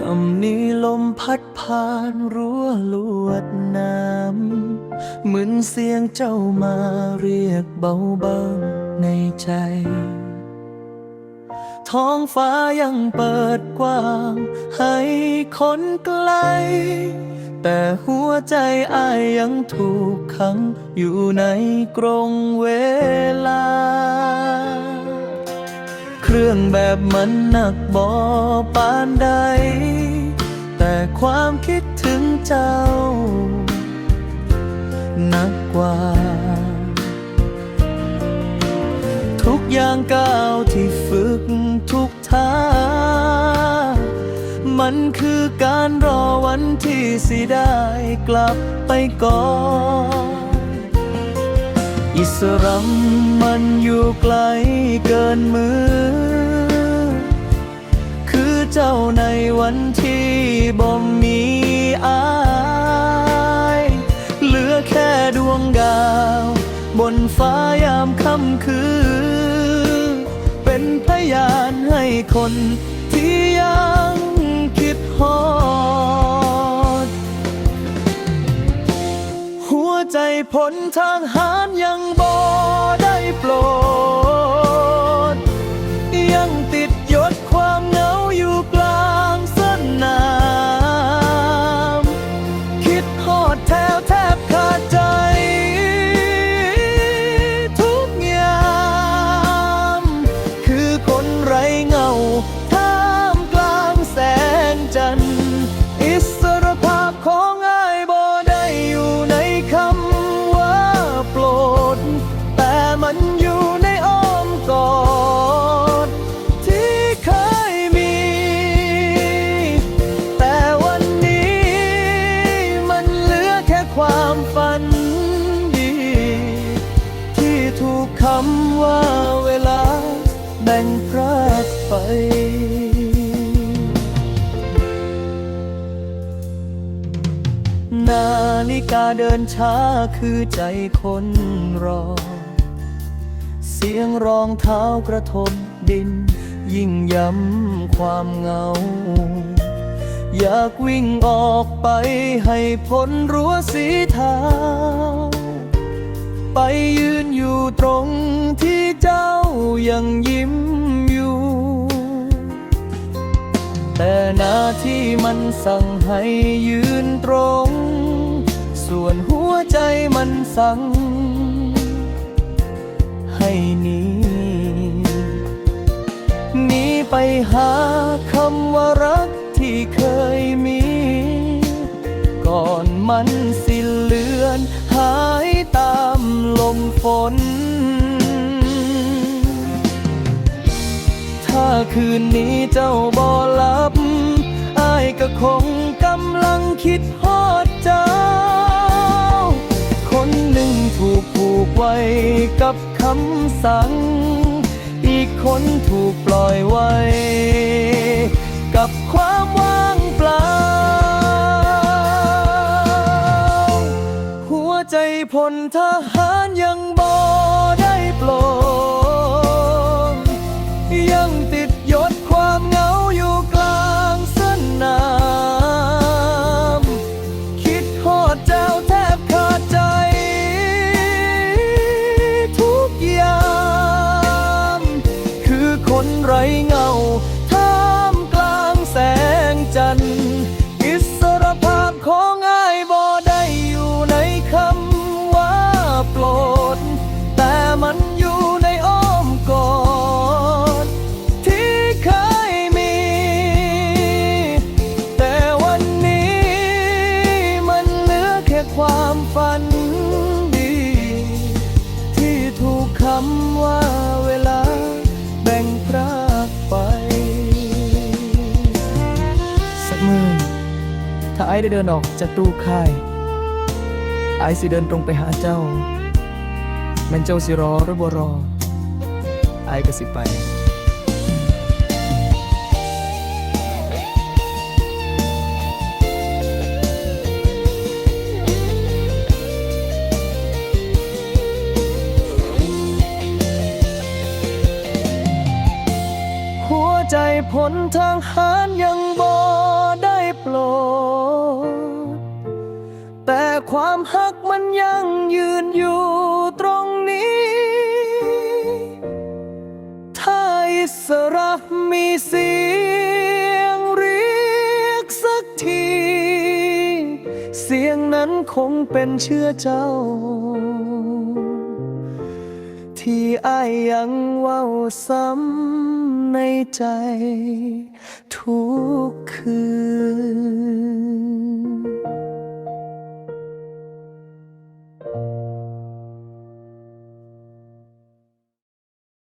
คำนี้ลมพัดผ่านรั้วลวดน้ำเหมือนเสียงเจ้ามาเรียกเบาๆในใจ ท้องฟ้ายังเปิดกว้าง ให้คนไกล แต่หัวใจอายยังถูกขังอยู่ในกรงเวลา เครื่องแบบมันหนักบอปานใด แต่ความคิดถึงเจ้า หนักกว่า ทุกอย่างก้าวที่ฝึกทุกท่า มันคือการรอวันที่สิได้กลับไปก่อน สรัมมันอยู่ไกลเกินมือ คือเจ้าในวันที่บ่มีอายเหลือแค่ดวงดาว บนฟ้ายามค่ำคืนเป็นพยานให้คนที่ยังคิดฮอ ผลทางหารยังบ่ได้โปรด แบ่งพรากไปนาฬิกาเดินช้าคือใจคนรอ เสียงรองเท้ากระทบดิน ยิ่งย้ำความเหงา อยากวิ่งออกไปให้พ้นรั้วสีเทา ไปยืนอยู่ตรงที่เจ้ายังยิ้มอยู่ แต่หน้าที่มันสั่งให้ยืนตรง ส่วนหัวใจมันสั่ง ให้หนีหนีไปหาคำว่ารักที่เคยมี ก่อนมันสิเลือน มฝน ถ้าคืนนี้เจ้าบ่หลับอายก็คงกำลังคิดฮอดเจ้า คนหนึ่งถูกผูกไว้กับคำสั่ง อีกคนถูกปล่อยไว้ กับความว่าง พลทหารยังบ่ได้ปลงยังติดยศความ ไอได้เดินออกจากตู้ค่ายไอ้สิเดินตรงไปหาเจ้า แม่นเจ้าสิรอหรือบ่รอไอ้ก็สิไปหัวใจพลทางหารยังบ่ลดแต่ ความหักมันยังยืนอยู่ตรงนี้ ถ้าอิสระมีเสียงเรียกสักที เสียงนั้นคงเป็นเชื่อเจ้า ที่อายยังเว้าซ้ำในใจทุก